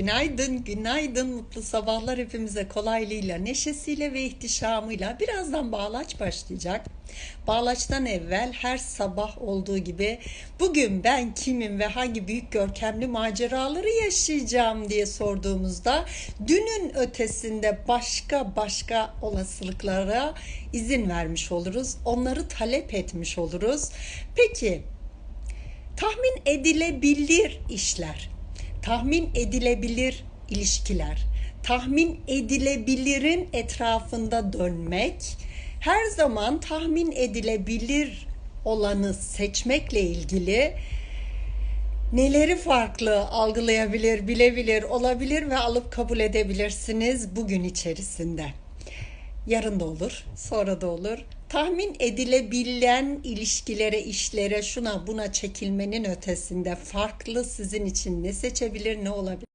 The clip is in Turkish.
Günaydın, günaydın, mutlu sabahlar hepimize kolaylığıyla, neşesiyle ve ihtişamıyla. Birazdan bağlaç başlayacak. Bağlaçtan evvel her sabah olduğu gibi bugün ben kimim ve hangi büyük görkemli maceraları yaşayacağım diye sorduğumuzda dünün ötesinde başka başka olasılıklara izin vermiş oluruz. Onları talep etmiş oluruz. Peki tahmin edilebilir işler, tahmin edilebilir ilişkiler, tahmin edilebilirin etrafında dönmek, her zaman tahmin edilebilir olanı seçmekle ilgili neleri farklı algılayabilir, bilebilir, olabilir ve alıp kabul edebilirsiniz bugün içerisinde. Yarın da olur, sonra da olur. Tahmin edilebilen ilişkilere, işlere, şuna buna çekilmenin ötesinde farklı sizin için ne seçebilir, ne olabilir?